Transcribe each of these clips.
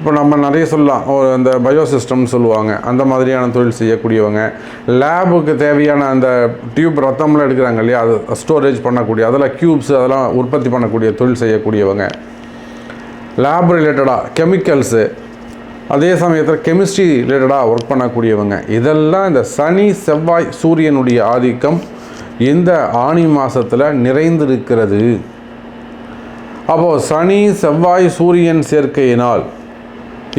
இப்போ நம்ம நிறைய சொல்லலாம். அந்த பயோ பயோசிஸ்டம்னு சொல்லுவாங்க. அந்த மாதிரியான தொழில் செய்யக்கூடியவங்க. லேபுக்கு தேவையான அந்த டியூப் ரத்தம்லாம் எடுக்கிறாங்க இல்லையா? அது ஸ்டோரேஜ் பண்ணக்கூடிய அதெல்லாம் க்யூப்ஸ் அதெல்லாம் உற்பத்தி பண்ணக்கூடிய தொழில் செய்யக்கூடியவங்க. லேப் ரிலேட்டடாக கெமிக்கல்ஸு அதே சமயத்தில் கெமிஸ்ட்ரி ரிலேட்டடாக ஒர்க் பண்ணக்கூடியவங்க. இதெல்லாம் இந்த சனி செவ்வாய் சூரியனுடைய ஆதிக்கம் இந்த ஆணி மாதத்தில் நிறைந்திருக்கிறது. அப்போது சனி செவ்வாய் சூரியன் சேர்க்கையினால்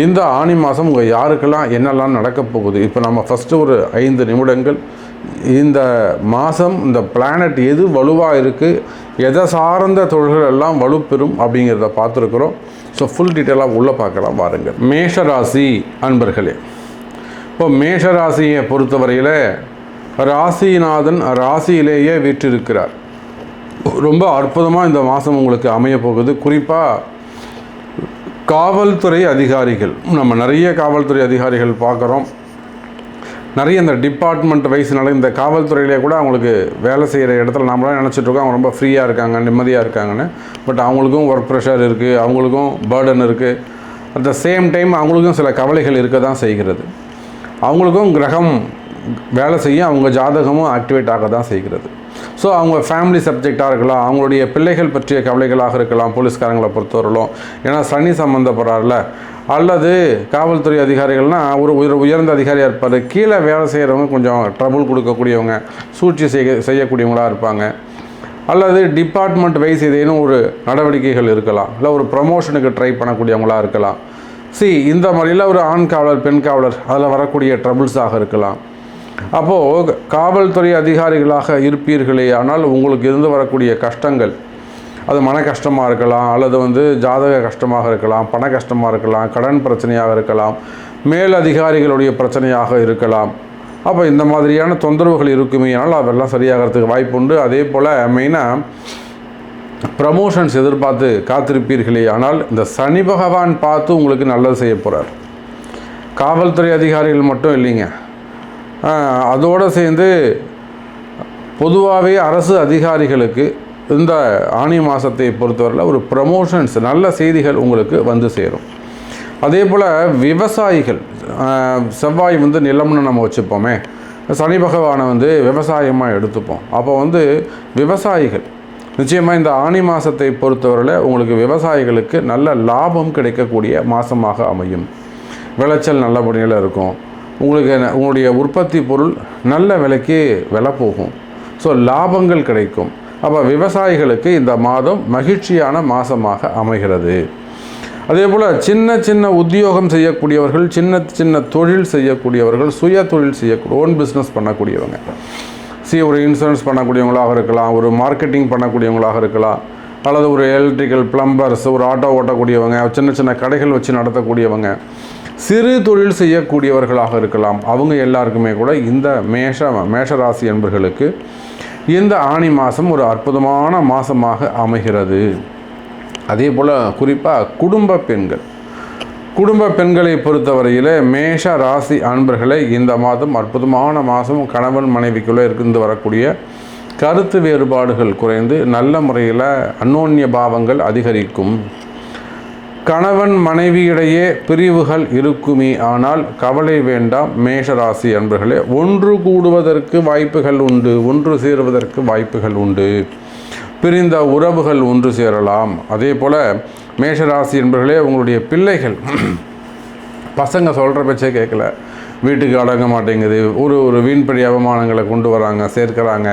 இந்த ஆணி மாதம் உங்கள் யாருக்கெல்லாம் என்னெல்லாம் நடக்கப் போகுது? இப்போ நம்ம ஃபஸ்ட்டு ஒரு ஐந்து நிமிடங்கள். இந்த மாதம் இந்த பிளானட் எது வலுவாக இருக்குது எதை சார்ந்த தொழில்கள் எல்லாம் வலுப்பெறும் அப்படிங்கிறத பார்த்துருக்குறோம். ஸோ ஃபுல் டீட்டெயிலாக உள்ளே பார்க்கலாம் பாருங்கள் மேஷராசி அன்பர்களே. இப்போ மேஷராசியை பொறுத்தவரையில் ராசிநாதன் ராசியிலேயே வீற்றிருக்கிறார். ரொம்ப அற்புதமாக இந்த மாதம் உங்களுக்கு அமைய போகுது. குறிப்பாக காவல்துறை அதிகாரிகள் நம்ம நிறைய காவல்துறை அதிகாரிகள் பார்க்குறோம். நிறைய இந்த டிபார்ட்மெண்ட் வைஸ்னால இந்த காவல்துறையிலே கூட அவங்களுக்கு வேலை செய்கிற இடத்துல நம்மளாம் நினச்சிட்ருக்கோம் அவங்க ரொம்ப ஃப்ரீயாக இருக்காங்க நிம்மதியாக இருக்காங்கன்னு. பட் அவங்களுக்கும் ஒர்க் ப்ரெஷர் இருக்குது அவங்களுக்கும் பேர்டன் இருக்குது அட் த சேம் டைம் அவங்களுக்கும் சில கவலைகள் இருக்க தான் செய்கிறது. அவங்களுக்கும் கிரகம் வேலை செய்ய அவங்க ஜாதகமும் ஆக்டிவேட் ஆக தான் செய்கிறது. ஸோ அவங்க ஃபேமிலி சப்ஜெக்டாக இருக்கலாம் அவங்களுடைய பிள்ளைகள் பற்றிய கவலைகளாக இருக்கலாம் போலீஸ்காரங்களை பொறுத்தவரையிலும். ஏன்னா சனி சம்மந்தப்படுறாருல அல்லது காவல்துறை அதிகாரிகள்னால் ஒரு உயர் உயர்ந்த அதிகாரியாக இருப்பார். கீழே வேலை செய்கிறவங்க கொஞ்சம் ட்ரபுள் கொடுக்கக்கூடியவங்க சூழ்ச்சி செய்ய செய்யக்கூடியவங்களாக இருப்பாங்க. அல்லது டிபார்ட்மெண்ட் வைஸ் ஏதேனும் ஒரு நடவடிக்கைகள் இருக்கலாம். இல்லை ஒரு ப்ரமோஷனுக்கு ட்ரை பண்ணக்கூடியவங்களாக இருக்கலாம். சி இந்த மாதிரியில் ஒரு ஆண் காவலர் பெண் காவலர் அதில் வரக்கூடிய ட்ரபுள்ஸாக இருக்கலாம். அப்போது காவல்துறை அதிகாரிகளாக இருப்பீர்களே ஆனால் உங்களுக்கு இருந்து வரக்கூடிய கஷ்டங்கள் அது மன கஷ்டமாக இருக்கலாம் அல்லது வந்து ஜாதக கஷ்டமாக இருக்கலாம் பண கஷ்டமாக இருக்கலாம் கடன் பிரச்சனையாக இருக்கலாம் மேல் அதிகாரிகளுடைய பிரச்சனையாக இருக்கலாம். அப்போ இந்த மாதிரியான தொந்தரவுகள் இருக்குமே ஆனால் அதெல்லாம் சரியாகிறதுக்கு வாய்ப்பு உண்டு. அதே போல் மெயினாக ப்ரமோஷன்ஸ் எதிர்பார்த்து காத்திருப்பீர்களே ஆனால் இந்த சனி பகவான் பார்த்து உங்களுக்கு நல்லது செய்ய போகிறார் காவல்துறை அதிகாரிகள் மட்டும் இல்லைங்க. அதோடு சேர்ந்து பொதுவாகவே அரசு அதிகாரிகளுக்கு இந்த ஆணி மாதத்தை பொறுத்தவரையில் ஒரு ப்ரமோஷன்ஸ் நல்ல செய்திகள் உங்களுக்கு வந்து சேரும். அதே போல் விவசாயிகள் செவ்வாய் வந்து நிலம்னு நம்ம வச்சுப்போமே. சனி பகவானை வந்து விவசாயமாக எடுத்துப்போம். அப்போ வந்து விவசாயிகள் நிச்சயமாக இந்த ஆணி மாதத்தை பொறுத்தவரையில் உங்களுக்கு விவசாயிகளுக்கு நல்ல லாபம் கிடைக்கக்கூடிய மாதமாக அமையும். விளைச்சல் நல்லபடியில் இருக்கும். உங்களுக்கு உங்களுடைய உற்பத்தி பொருள் நல்ல விலைக்கு விலை போகும். ஸோ லாபங்கள் கிடைக்கும். அப்போ விவசாயிகளுக்கு இந்த மாதம் மகிழ்ச்சியான மாதமாக அமைகிறது. அதே போல் சின்ன சின்ன உத்தியோகம் செய்யக்கூடியவர்கள் சின்ன சின்ன தொழில் செய்யக்கூடியவர்கள் சுய தொழில் செய்யக்கூடிய ஓன் பிஸ்னஸ் பண்ணக்கூடியவங்க. சி ஒரு இன்சூரன்ஸ் பண்ணக்கூடியவங்களாக இருக்கலாம் ஒரு மார்க்கெட்டிங் பண்ணக்கூடியவங்களாக இருக்கலாம் அல்லது ஒரு எலக்ட்ரிக்கல் பிளம்பர்ஸ் ஒரு ஆட்டோ ஓட்டக்கூடியவங்க சின்ன சின்ன கடைகள் வச்சு நடத்தக்கூடியவங்க. சிறு தொழில் செய்யக்கூடியவர்களாக இருக்கலாம். அவங்க எல்லாருக்குமே கூட இந்த மேஷ மேஷராசி என்பர்களுக்கு இந்த ஆணி மாதம் ஒரு அற்புதமான மாதமாக அமைகிறது. அதே போல் குறிப்பாக குடும்ப பெண்கள். குடும்ப பெண்களை பொறுத்தவரையில் மேஷ ராசி அன்பர்களை இந்த மாதம் அற்புதமான மாதம் கணவன் மனைவிக்குள்ளே இருந்து வரக்கூடிய கருத்து வேறுபாடுகள் குறைந்து நல்ல முறையில் அன்னோன்ய பாவங்கள் அதிகரிக்கும். கணவன் மனைவியிடையே பிரிவுகள் இருக்குமே ஆனால் கவலை வேண்டாம். மேஷராசி அன்பர்களே ஒன்று கூடுவதற்கு வாய்ப்புகள் உண்டு ஒன்று சேருவதற்கு வாய்ப்புகள் உண்டு. பிரிந்த உறவுகள் ஒன்று சேரலாம். அதே போல் மேஷராசி என்பர்களே உங்களுடைய பிள்ளைகள் பசங்க சொல்கிற பட்சே கேட்கல. வீட்டுக்கு அடங்க மாட்டேங்குது. ஒரு ஒரு வீண்படி அவமானங்களை கொண்டு வராங்க சேர்க்கிறாங்க.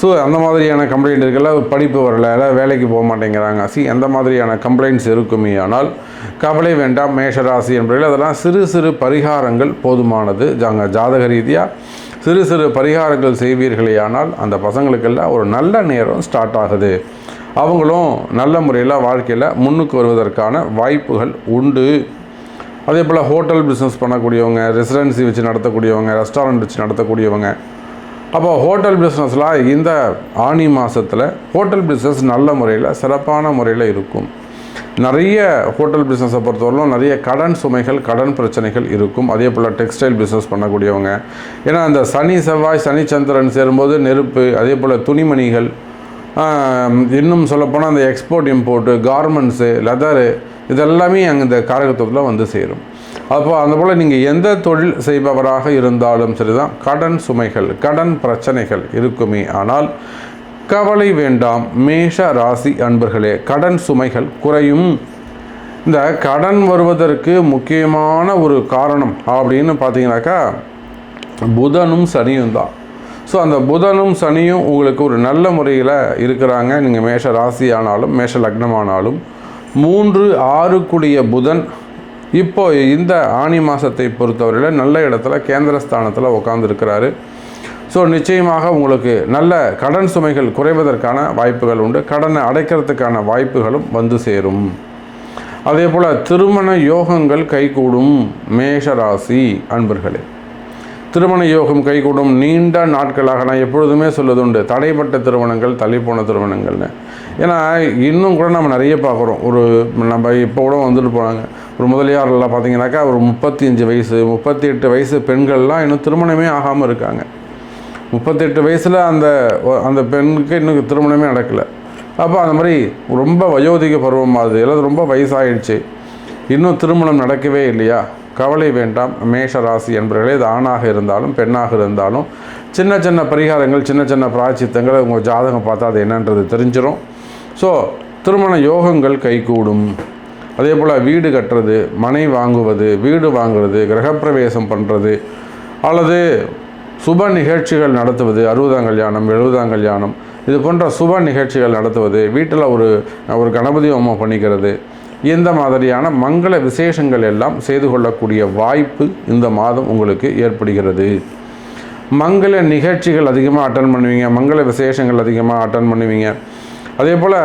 ஸோ அந்த மாதிரியான கம்ப்ளைண்ட் இருக்குல்ல படிப்பு வரல வேலைக்கு போக மாட்டேங்கிறாங்க. சி அந்த மாதிரியான கம்ப்ளைண்ட்ஸ் இருக்குமே ஆனால் கவலை வேண்டாம் மேஷராசி என்பதில் அதெல்லாம் சிறு சிறு பரிகாரங்கள் போதுமானது. ஜாங்க ஜாதக ரீதியாக சிறு சிறு பரிகாரங்கள் செய்வீர்களே ஆனால் அந்த பசங்களுக்கெல்லாம் ஒரு நல்ல நேரம் ஸ்டார்ட் ஆகுது. அவங்களும் நல்ல முறையில் வாழ்க்கையில் முன்னுக்கு வருவதற்கான வாய்ப்புகள் உண்டு. அதே போல் ஹோட்டல் பிஸ்னஸ் பண்ணக்கூடியவங்க ரெசிடென்சி வச்சு நடத்தக்கூடியவங்க ரெஸ்டாரண்ட் வச்சு நடத்தக்கூடியவங்க அப்போ ஹோட்டல் பிஸ்னஸ்லாம் இந்த ஆணி மாதத்தில் ஹோட்டல் பிஸ்னஸ் நல்ல முறையில் சிறப்பான முறையில் இருக்கும். நிறைய ஹோட்டல் பிஸ்னஸை பொறுத்தவரைக்கும் நிறைய கடன் சுமைகள் கடன் பிரச்சனைகள் இருக்கும். அதே போல் டெக்ஸ்டைல் பிஸ்னஸ் பண்ணக்கூடியவங்க. ஏன்னா அந்த சனி செவ்வாய் சனிச்சந்திரன் சேரும்போது நெருப்பு அதே போல் துணிமணிகள் இன்னும் சொல்லப்போனால் அந்த எக்ஸ்போர்ட் இம்போர்ட்டு கார்மெண்ட்ஸு லெதரு இதெல்லாமே அங்கே இந்த காரகத்துவத்தில் வந்து சேரும். அப்போ அந்த போல் நீங்கள் எந்த தொழில் செய்பவராக இருந்தாலும் சரிதான் கடன் சுமைகள் கடன் பிரச்சனைகள் இருக்குமே. ஆனால் கவலை வேண்டாம் மேஷ ராசி அன்பர்களே கடன் சுமைகள் குறையும். இந்த கடன் வருவதற்கு முக்கியமான ஒரு காரணம் அப்படின்னு பார்த்தீங்கன்னாக்கா புதனும் சனியும் தான். ஸோ அந்த புதனும் சனியும் உங்களுக்கு ஒரு நல்ல முறையில் இருக்கிறாங்க. நீங்கள் மேஷ ராசி ஆனாலும் மேஷ லக்னம் ஆனாலும் மூன்று ஆறுக்குடிய புதன் இப்போ இந்த ஆணி மாதத்தை பொறுத்தவரையில் நல்ல இடத்துல கேந்திரஸ்தானத்தில் உட்காந்துருக்கிறாரு ஸோ நிச்சயமாக உங்களுக்கு நல்ல கடன் சுமைகள் குறைவதற்கான வாய்ப்புகள் உண்டு. கடனை அடைக்கிறதுக்கான வாய்ப்புகளும் வந்து சேரும். அதே போல் திருமண யோகங்கள் கைகூடும் மேஷராசி அன்பர்களே. திருமண யோகம் கைகூடும் நீண்ட நாட்களாக நான் எப்பொழுதுமே சொல்லுதுண்டு தடைப்பட்ட திருமணங்கள் தள்ளிப்போன திருமணங்கள்னு. ஏன்னா இன்னும் கூட நம்ம நிறைய பார்க்குறோம். ஒரு நம்ம இப்போ கூட வந்துட்டு போனாங்க. ஒரு முதலியாரெல்லாம் பார்த்தீங்கன்னாக்கா ஒரு முப்பத்தி அஞ்சு வயசு முப்பத்தி எட்டு வயசு பெண்கள்லாம் இன்னும் திருமணமே ஆகாமல் இருக்காங்க. முப்பத்தெட்டு வயசில் அந்த அந்த பெண்ணுக்கு இன்னும் திருமணமே நடக்கலை. அப்போ அந்த மாதிரி ரொம்ப வயோதிக பருவமாகுது இல்லை ரொம்ப வயசாகிடுச்சு இன்னும் திருமணம் நடக்கவே இல்லையா? கவலை வேண்டாம். மேஷ ராசி என்பவர்களே இது ஆணாக இருந்தாலும் பெண்ணாக இருந்தாலும் சின்ன சின்ன பரிகாரங்கள் சின்ன சின்ன பிராச்சித்தங்கள் உங்கள் ஜாதகம் பார்த்தா அது என்னன்றது தெரிஞ்சிடும் ஸோ திருமண யோகங்கள் கைகூடும். அதே போல் வீடு கட்டுறது மனை வாங்குவது வீடு வாங்குறது கிரகப்பிரவேசம் பண்ணுறது அல்லது சுப நிகழ்ச்சிகள் நடத்துவது அறுபதாம் கல்யாணம் எழுபதாம் கல்யாணம் இது போன்ற சுப நிகழ்ச்சிகள் நடத்துவது வீட்டில் ஒரு ஒரு கணபதி ஹோமம் பண்ணிக்கிறது இந்த மாதிரியான மங்கள விசேஷங்கள் எல்லாம் செய்து கொள்ளக்கூடிய வாய்ப்பு இந்த மாதம் உங்களுக்கு ஏற்படுகிறது. மங்கள நிகழ்ச்சிகள் அதிகமாக அட்டன் பண்ணுவீங்க மங்கள விசேஷங்கள் அதிகமாக அட்டன் பண்ணுவீங்க. அதே போல்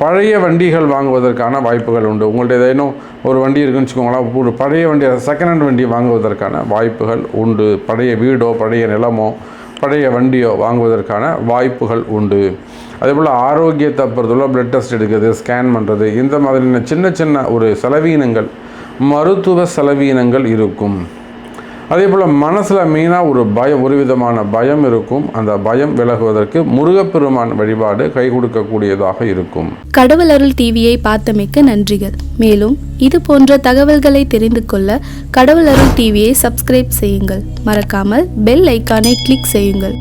பழைய வண்டிகள் வாங்குவதற்கான வாய்ப்புகள் உண்டு. உங்கள்ட்ட ஏதேனும் ஒரு வண்டி இருக்குன்னு வச்சுக்கோங்களேன் ஒரு பழைய வண்டி செகண்ட் ஹேண்ட் வண்டி வாங்குவதற்கான வாய்ப்புகள் உண்டு. பழைய வீடோ பழைய நிலமோ பழைய வண்டியோ வாங்குவதற்கான வாய்ப்புகள் உண்டு. அதே போல் ஆரோக்கியத்தை பொறுத்தவரை பிளட் டெஸ்ட் எடுக்கிறது ஸ்கேன் பண்ணுறது இந்த மாதிரியான சின்ன சின்ன ஒரு செலவீனங்கள் மருத்துவ செலவீனங்கள் இருக்கும். அதே போல் மனசில் மெயினாக ஒரு பயம் ஒரு விதமான பயம் இருக்கும். அந்த பயம் விலகுவதற்கு முருகப்பெருமான் வழிபாடு கை கொடுக்கக்கூடியதாக இருக்கும். கடவுள் அருள் டிவியை பார்த்தமைக்க நன்றிகள். மேலும் இது போன்ற தகவல்களை தெரிந்து கொள்ள கடவுள் அருள் டிவியை சப்ஸ்கிரைப் செய்யுங்கள். மறக்காமல் பெல் ஐக்கானை கிளிக் செய்யுங்கள்.